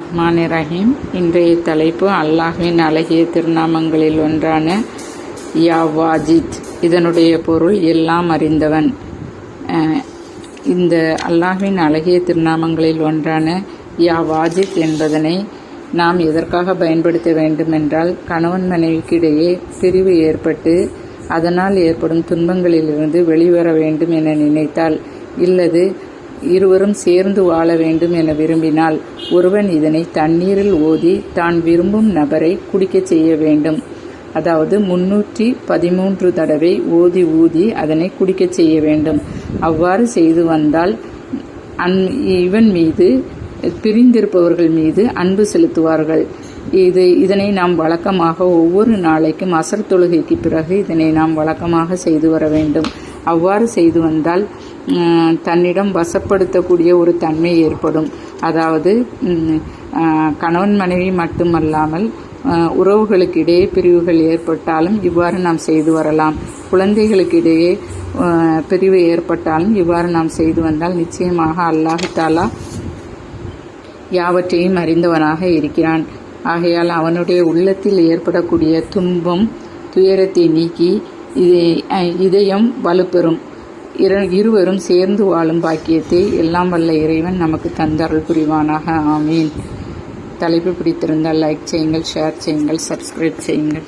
மானே ரஹீம். இன்றைய தலைப்பு அல்லாஹ்வின் அழகிய திருநாமங்களில் ஒன்றான யா வாஜித். இதனுடைய பொருள் எல்லாம் அறிந்தவன். இந்த அல்லாஹ்வின் அழகிய திருநாமங்களில் ஒன்றான யா வாஜித் என்பதனை நாம் எதற்காக பயன்படுத்த வேண்டுமென்றால் கணவன் மனைவிக்கிடையே பிரிவு ஏற்பட்டு அதனால் ஏற்படும் துன்பங்களிலிருந்து வெளிவர வேண்டும் என நினைத்தால் இல்லது இருவரும் சேர்ந்து வாழ வேண்டும் என விரும்பினால் ஒருவன் இதனை தண்ணீரில் ஓதி தான் விரும்பும் நபரை குடிக்கச் செய்ய வேண்டும். அதாவது முன்னூற்றி பதிமூன்று தடவை ஓதி ஊதி அதனை குடிக்கச் செய்ய வேண்டும். அவ்வாறு செய்து வந்தால் அன் இவன் மீது பிரிந்திருப்பவர்கள் மீது அன்பு செலுத்துவார்கள். இது இதனை நாம் வழக்கமாக ஒவ்வொரு நாளைக்கும் அசர் தொழுகைக்கு பிறகு இதனை நாம் வழக்கமாக செய்து வர வேண்டும். அவ்வாறு செய்து வந்தால் தன்னிடம் வசப்படுத்தக்கூடிய ஒரு தன்மை ஏற்படும். அதாவது கணவன் மனைவி மட்டுமல்லாமல் உறவுகளுக்கிடையே உறவுகளுக்கு இடையே பிரிவுகள் ஏற்பட்டாலும் இவ்வாறு நாம் செய்து வரலாம். குழந்தைகளுக்கு இடையே பிரிவு ஏற்பட்டாலும் இவ்வாறு நாம் செய்து வந்தால் நிச்சயமாக அல்லாஹாலா யாவற்றையும் அறிந்தவனாக இருக்கிறான். ஆகையால் அவனுடைய உள்ளத்தில் ஏற்படக்கூடிய துன்பம் துயரத்தை நீக்கி இதை இதயம் வலுப்பெறும். இரு இருவரும் சேர்ந்து வாழும் பாக்கியத்தை எல்லாம் வல்ல இறைவன் நமக்கு தந்தருள் புரிவானாக. ஆமீன். தலைப்பு பிடித்திருந்தால் லைக் செய்யுங்கள் ஷேர் செய்யுங்கள் சப்ஸ்கிரைப் செய்யுங்கள்.